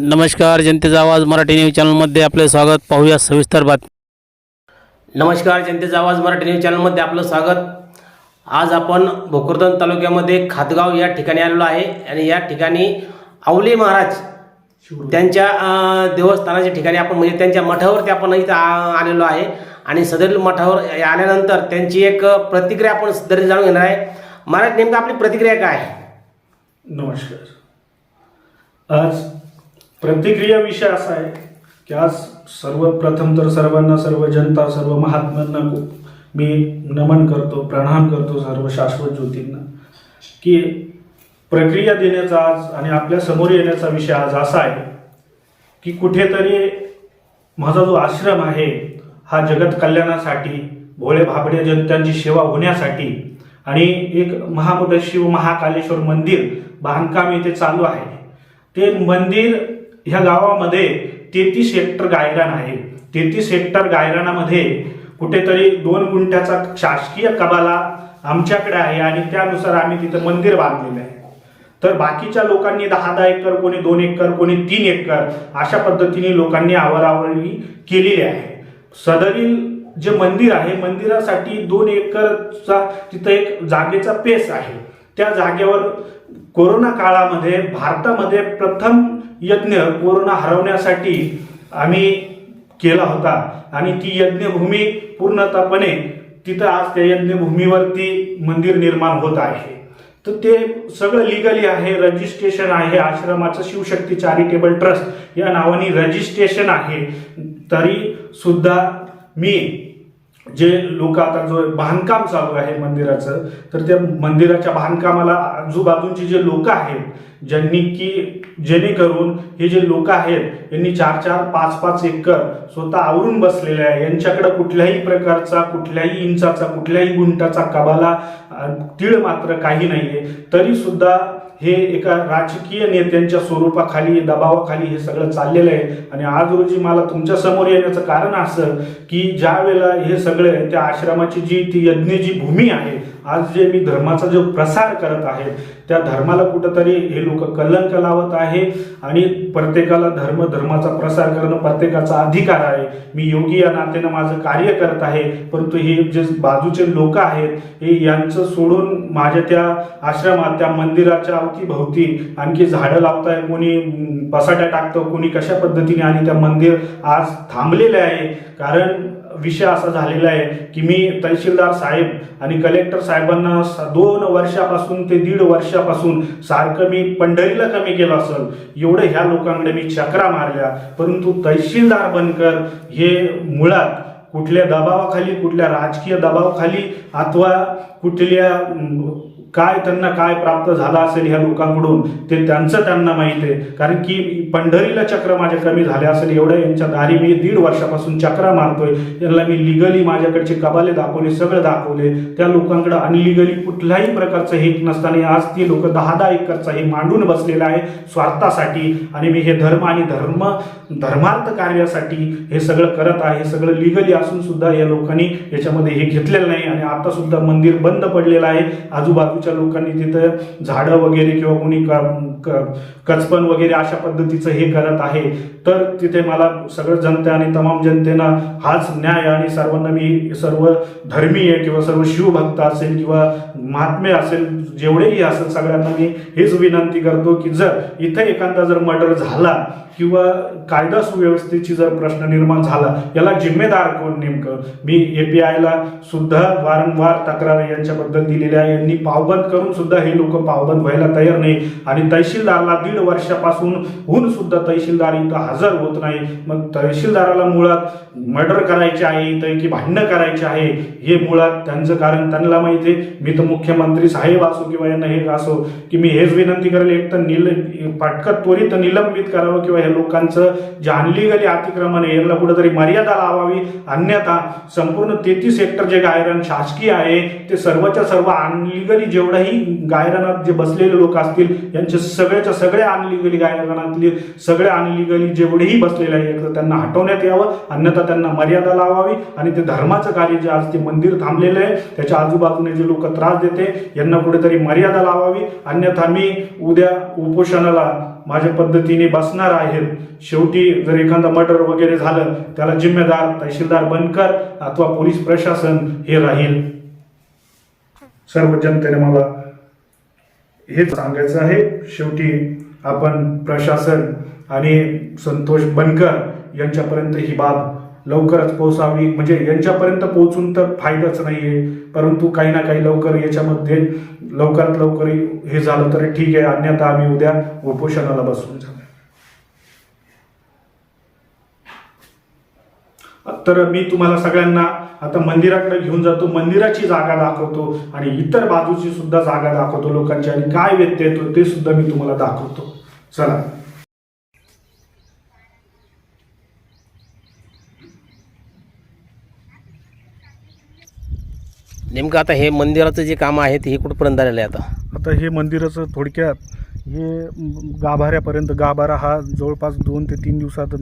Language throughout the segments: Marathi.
नमस्कार जनतेचा आवाज मराठी न्यूज चॅनलमध्ये आपले स्वागत. पाहूया सविस्तर बात नमस्कार जनतेचा आवाज मराठी न्यूज चॅनलमध्ये आपलं स्वागत. आज आपण भोकरदन तालुक्यामध्ये खातगाव या ठिकाणी आलेलो आहे आणि या ठिकाणी आवले महाराज त्यांच्या देवस्थानाच्या ठिकाणी आपण म्हणजे त्यांच्या मठावरती आपण इथं आलेलो आहे. आणि सदरील मठावर आल्यानंतर त्यांची एक प्रतिक्रिया आपण सदर जाणून घेणार आहे. महाराज नेमकं आपली प्रतिक्रिया काय आहे? नमस्कार. आज प्रतिक्रिया विषय असा आहे की आज सर्वप्रथम तर सर्वांना सर्व जनता सर्व महात्म्यांना मी नमन करतो प्रणाम करतो सर्व शाश्वत ज्योतींना की प्रक्रिया देण्याचा आज आणि आपल्यासमोर येण्याचा विषय आज असा आहे की कुठेतरी माझा जो आश्रम आहे हा जगत कल्याणासाठी भोळे भाबडे जनतांची सेवा होण्यासाठी आणि एक महामोठं शिव महाकालेश्वर मंदिर बांधकाम इथे चालू आहे. ते मंदिर ह्या गावामध्ये तेहतीस हेक्टर गायरान आहे. तेहतीस हेक्टर गायरानामध्ये कुठेतरी दोन गुंठ्याचा शासकीय कबाला आमच्याकडे आहे आणि त्यानुसार आम्ही तिथं मंदिर बांधलेलं आहे. तर बाकीच्या लोकांनी दहा दहा एकर कोणी दोन एकर कोणी तीन एकर अशा पद्धतीने लोकांनी आवरावरणी केलेली आहे. सदरील जे मंदिर आहे मंदिरासाठी दोन एकरचा तिथं एक जागेचा पेस आहे. त्या जागेवर कोरोना काळामध्ये भारतामध्ये प्रथम यज्ञ कोरोना हरवण्यासाठी आम्ही केला होता. आणि ती यज्ञभूमी पूर्णतःपणे तिथं आज त्या यज्ञभूमीवरती मंदिर निर्माण होत आहे. तर ते सगळं लिगली आहे रजिस्ट्रेशन आहे आश्रमाचं शिवशक्ती चॅरिटेबल ट्रस्ट या नावाने रजिस्ट्रेशन आहे. तरी सुद्धा मी जे लोक आता जो बांधकाम चालू आहे मंदिराचं तर त्या मंदिराच्या बांधकामाला आजूबाजूचे जे लोक आहेत ज्यांनी की जेणेकरून हे जे लोक आहेत यांनी चार चार पाच पाच एकर स्वतः आवरून बसलेले आहे. यांच्याकडे कुठल्याही प्रकारचा कुठल्याही इंचाचा कुठल्याही गुंटाचा कबाला तीळ मात्र काही नाहीये. तरी सुद्धा हे एका राजकीय नेत्यांच्या स्वरूपाखाली दबावाखाली हे सगळं चाललेलं आहे. आणि आज रोजी मला तुमच्यासमोर येण्याचं कारण असं की ज्या वेळेला हे सगळे त्या आश्रमाची जी ती यज्ञ जी भूमी आहे आज जे मी धर्माचा जो प्रसार करत आहे त्या धर्माला कुठंतरी हे लोक कलंक लावत आहे आणि प्रत्येकाला धर्म धर्माचा प्रसार करणं प्रत्येकाचा अधिकार आहे. मी योगी या नात्यानं माझं कार्य करत आहे परंतु हे जे बाजूचे लोक आहेत हे यांचं सोडून माझ्या त्या आश्रमात त्या मंदिराच्या अवतीभोवती आणखी झाडं लावताय कोणी बसाट्या पसाट्या टाकतं कोणी कशा पद्धतीने आणि त्या मंदिर आज थांबलेलं आहे. कारण विषय असा झालेला आहे की मी तहसीलदार साहेब आणि कलेक्टर साहेबांना दोन वर्षापासून ते दीड वर्षापासून सारखं मी पंढरीला कमी केलं असेल एवढं ह्या लोकांकडे मी चक्रा मारल्या. परंतु तहसीलदार बनकर हे मुळात कुठल्या दबावाखाली कुठल्या राजकीय दबावाखाली अथवा कुठल्या काय त्यांना काय प्राप्त झालं असेल ह्या लोकांकडून ते त्यांचं त्यांना माहीत आहे. कारण की पंढरीला चक्र माझ्या कमी झाले असेल एवढं यांच्या दारी मी दीड वर्षापासून चक्रा मारतोय. त्यांना मी लिगली माझ्याकडचे कबाले दाखवले सगळं दाखवले. त्या लोकांकडे अनलिगली कुठल्याही प्रकारचं हित नसताना आज ती लोक दहा दहा एकरचा हे मांडून बसलेलं आहे स्वार्थासाठी. आणि मी हे धर्म आणि धर्म धर्मार्थ कार्यासाठी हे सगळं करत आहे. हे सगळं लिगली असून सुद्धा या लोकांनी याच्यामध्ये हे घेतलेलं नाही. आणि आता सुद्धा मंदिर बंद पडलेलं आहे. आजूबाजूच्या लोकांनी तिथं झाडं वगैरे किंवा कोणी का कचपण वगैरे अशा पद्धतीचं हे करत आहे. तर तिथे मला सगळं जनते आणि तमाम जनतेनं हाच न्याय आणि सर्वांना मी सर्व धर्मीय किंवा सर्व शिवभक्त असेल किंवा महात्मे असेल जेवढेही असेल सगळ्यांना मी हेच विनंती करतो की जर इथं एखादा जर मर्डर झाला किंवा कायदा सुव्यवस्थेची जर प्रश्न निर्माण झाला याला जिम्मेदार कोण नेमकं? मी ए पी आयला सुद्धा वारंवार तक्रार यांच्याबद्दल दिलेल्या आहे. यांनी पावबंद करून सुद्धा हे लोक पावबंद व्हायला तयार नाही. आणि तहसीलदारला दीड वर्षापासून होऊन सुद्धा तहसीलदार इथं हजर होत नाही. मग तहसीलदाराला मुळात मर्डर करायचे आहे इथं की भांडणं करायचे आहे हे मुळात त्यांचं कारण त्यांना माहिती आहे. मी तर मुख्यमंत्री साहेब असो किंवा यांना हे असो की मी हेच विनंती करेल एक तर निल पाटकत त्वरित निलंबित करावं किंवा या लोकांचं जे अनलिगली अतिक्रमण आहे याला कुठेतरी मर्यादा लावावी. अन्यथा संपूर्ण तेहतीस हेक्टर जे गायरान शासकीय आहे ते सर्वच्या सर्व अनलिगली जेवढंही गायरानात जे बसलेले लोक असतील यांचे सगळ्याच्या सगळ्या अनलिगली गायरानातले सगळ्या अनलिगली जेवढेही बसलेले आहेत तर त्यांना हटवण्यात यावं अन्यथा त्यांना मर्यादा लावावी आणि ते धर्माचं कार्य जे आज ते मंदिर थांबलेलं आहे त्याच्या आजूबाजूने जे लोक त्रास देते यांना कुठेतरी मर्यादा लावावी. अन्यथा मी उद्या उपोषणाला माझ्या पद्धतीने बसणार आहेत शेवटी जर एखादा मर्डर वगैरे झालं त्याला जिम्मेदार तहसीलदार बनकर अथवा पोलीस प्रशासन हे राहील. सर्व जनतेने मला हे सांगायचं आहे. शेवटी आपण प्रशासन आणि संतोष बनकर यांच्यापर्यंत ही बाब लवकरच पोहोचावी. म्हणजे यांच्यापर्यंत पोहोचून तर फायदाच नाही आहे परंतु काही ना काही लवकर याच्यामध्ये लवकरात लवकर हे झालं तर ठीक आहे. अन्यथा आम्ही उद्या उपोषणाला बसून जाऊ तर मी तुम्हाला सगळ्यांना आता मंदिराकडे घेऊन जातो मंदिराची जागा दाखवतो आणि इतर बाजूची सुद्धा जागा दाखवतो लोकांची आणि काय व्यत्यय येतो ते सुद्धा मी तुम्हाला दाखवतो. चला. नेमकं आता हे मंदिराचं जे काम आहे ते हे कुठपर्यंत आलेलं आहे आता? आता हे मंदिराचं थोडक्यात हे गाभाऱ्यापर्यंत गाभारा हा जवळपास दोन ते तीन दिवसात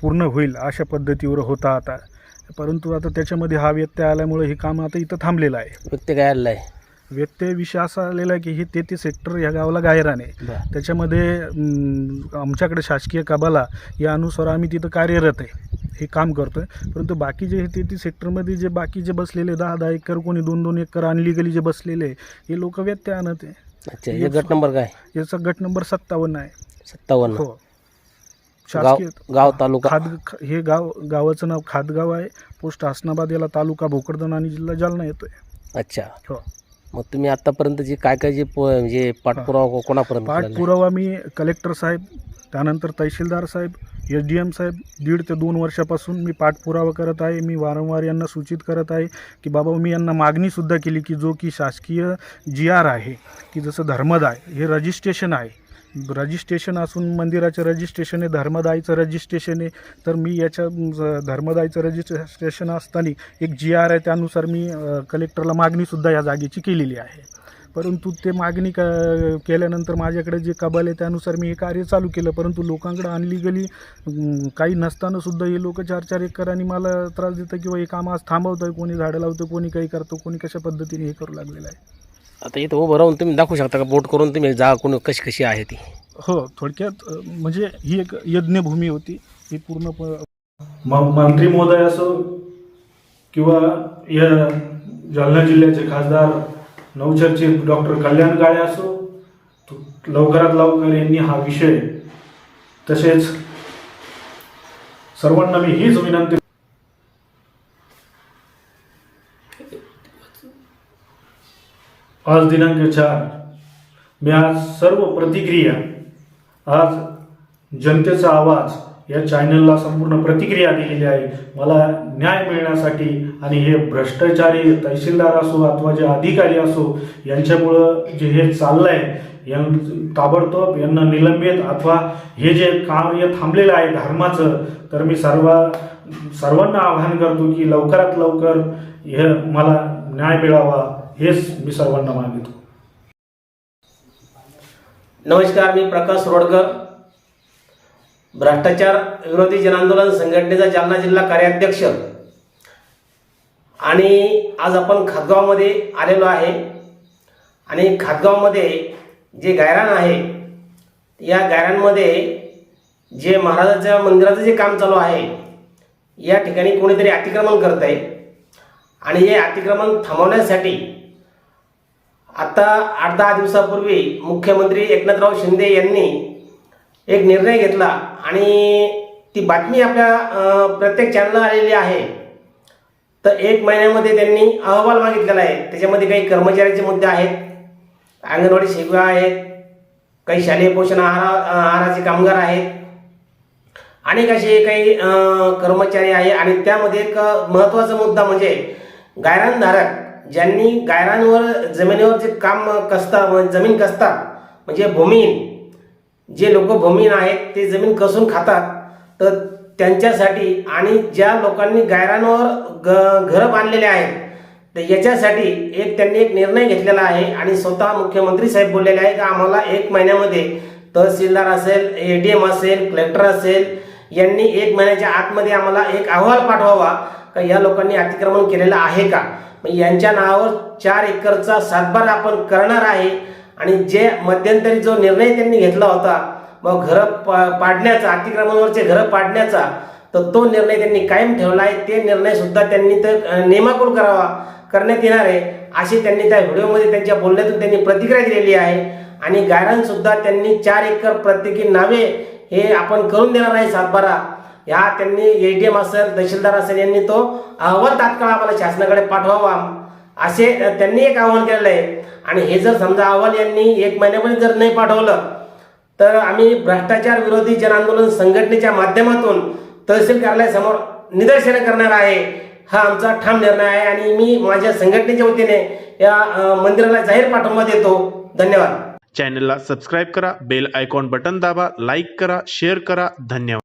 पूर्ण होईल अशा पद्धतीवर होता आता. परंतु आता त्याच्यामध्ये हा व्यत्यय आल्यामुळे हे काम आता इथं थांबलेलं आहे. व्यक्ती काय आलेलं आहे? व्यत्यय विषय असा आलेला आहे की हे तेहतीस हेक्टर या गावाला गायरान. आहे बरं. त्याच्यामध्ये अं, आमच्याकडे शासकीय कबाला या अनुसार आम्ही तिथं कार्यरत आहे. हे काम करतोय. परंतु बाकीचे हे तेहतीस सेक्टरमध्ये जे बाकी जे बसलेले दहा दहा एकर कोणी दोन दोन एकर अनलिगली जे बसलेले आहे, हे लोक व्यत्यय आणत आहे. अच्छा हे गट नंबर काय? याचा गट नंबर सत्तावन्न आहे. सत्तावन्न. हो. शासकीय गाव तालुका. खाद हे गाव गावाचं नाव खादगाव आहे. पोस्ट हसनाबाद याला तालुका भोकरदन आणि जिल्हा जालना येतोय. अच्छा. हो. मग तुम्ही आतापर्यंत जे काय काय जे प- म्हणजे पाठपुरावा कोणापर्यंत केलेला आहे? पाठपुरावा मी कलेक्टर साहेब त्यानंतर तहसीलदार साहेब एस डी एम साहेब दीड ते दोन वर्षापासून मी पाठपुरावा करत आहे. मी वारंवार यांना सूचित करत आहे की बाबा मी यांना मागणीसुद्धा केली की जो की शासकीय जी आर आहे की जसं धर्मदाय हे रजिस्ट्रेशन आहे रजिस्ट्रेशन असून मंदिराचं रजिस्ट्रेशन आहे धर्मदायचं रजिस्ट्रेशन आहे तर मी याच्या ज- धर्मदायचं रजिस्ट्रेशन असताना एक जी आर आहे त्यानुसार मी कलेक्टरला मागणीसुद्धा या जागेची केलेली आहे. परंतु ते मागणी क केल्यानंतर माझ्याकडे जे कबाल आहे त्यानुसार मी हे कार्य चालू केलं. परंतु लोकांकडे अनलिगली काही नसतानासुद्धा हे लोक चार चार एकर आणि मला त्रास देतं किंवा हे काम आज थांबवतं आहे कोणी झाडं लावतं कोणी काही करतो कोणी कशा पद्धतीने हे करू लागलेलं आहे. आता इथं उभं राहून तुम्ही दाखवू शकता का? बोट करून तुम्ही जा कोणी कशी कशी आहे ती? हो थोडक्यात अ, म्हणजे ही एक यज्ञभूमी होती. ही पूर्ण मंत्री महोदय असो किंवा या जालना जिल्ह्याचे खासदार नवचर्चे डॉक्टर कल्याण काळे असो तो लवकरात लवकर यांनी हा विषय तसेच सर्वांना मी हीच विनंती आज दिनांक चार. मी आज सर्व प्रतिक्रिया आज जनतेचा आवाज या चॅनलला संपूर्ण प्रतिक्रिया दिलेली आहे. मला न्याय मिळण्यासाठी आणि हे भ्रष्टाचारी तहसीलदार असो अथवा जे अधिकारी असो यांच्यामुळं जे हे चाललंय यां ताबडतोब यांना निलंबित अथवा हे जे कार्य थांबलेलं आहे धर्माचं तर मी सर्व सर्वांना आवाहन करतो की लवकरात लवकर हे मला न्याय मिळावा. हेच मी सर्वांना मागितो नमस्कार मी प्रकाश रोडकर. भ्रष्टाचार विरोधी जनआंदोलन संघटनेचा जालना जिल्हा कार्याध्यक्ष. आणि आज आपण खातगावमध्ये आलेलो आहे. आणि खातगावमध्ये जे गायरान आहे या गायरानमध्ये जे महाराजाच्या मंदिराचं जे काम चालू आहे या ठिकाणी कोणीतरी अतिक्रमण करत आहे आणि हे अतिक्रमण थांबवण्यासाठी आता आठ दहा दिवसापूर्वी मुख्यमंत्री एकनाथराव शिंदे यांनी एक निर्णय घेतला आणि ती बातमी आपल्या प्रत्येक चॅनलला आलेली आहे. तर एक महिन्यामध्ये त्यांनी अहवाल मागितलेला आहे. त्याच्यामध्ये काही कर्मचाऱ्याचे मुद्दे आहेत अंगणवाडी सेविका आहेत काही शालेय पोषण आहार आहाराचे कामगार आहेत अनेक असे काही कर्मचारी आहे. आणि त्यामध्ये एक महत्त्वाचा मुद्दा म्हणजे गायरानधारक ज्यांनी गायरांवर जमिनीवर जे काम कसता म्हणजे जमीन कसतात म्हणजे भूमिहीन जे लोक भूमिहीन आहेत ते जमीन कसून खातात तर त्यांच्यासाठी आणि ज्या लोकांनी गायरांवर ग घरं बांधलेले आहेत तर याच्यासाठी एक त्यांनी एक निर्णय घेतलेला आहे आणि स्वतः मुख्यमंत्री साहेब बोललेले आहे की आम्हाला एक महिन्यामध्ये तहसीलदार असेल ए डी एम असेल कलेक्टर असेल यांनी एक महिन्याच्या आतमध्ये आम्हाला एक अहवाल पाठवावा का या लोकांनी अतिक्रमण केलेलं आहे का? मग यांच्या नावावर चार एकरचा सातबार आपण करणार आहे. आणि जे मध्यंतरी जो निर्णय त्यांनी घेतला होता मग घरं पा पाडण्याचा अतिक्रमणावरचे घरं पाडण्याचा तर तो निर्णय त्यांनी कायम ठेवला आहे. ते निर्णयसुद्धा त्यांनी तर नेमाकूल करावा करण्यात येणार आहे अशी त्यांनी त्या व्हिडिओमध्ये त्यांच्या बोलण्यातून त्यांनी प्रतिक्रिया दिलेली आहे. आणि गायरानसुद्धा त्यांनी चार एकर प्रत्येकी नावे हे आपण करून देणार आहे सातबारा. ह्या त्यांनी ए डी एम असेल तहसीलदार असेल यांनी तो अहवाल तात्काळ आम्हाला शासनाकडे पाठवावा. असे त्यांनी एक आव्हान केलेलं आहे आणि हे जर समजा अहवाल यांनी एक महिन्यामध्ये जर नाही पाठवलं तर आम्ही भ्रष्टाचार विरोधी जन आंदोलन संघटनेच्या माध्यमातून तहसील कार्यालयासमोर निदर्शनं करणार आहे. हा आमचा ठाम निर्णय आहे आणि मी माझ्या संघटनेच्या वतीने या मंदिराला जाहीर पाठिंबा देतो. धन्यवाद. चॅनलला सबस्क्राईब करा बेल आयकॉन बटन दाबा लाईक करा शेअर करा. धन्यवाद.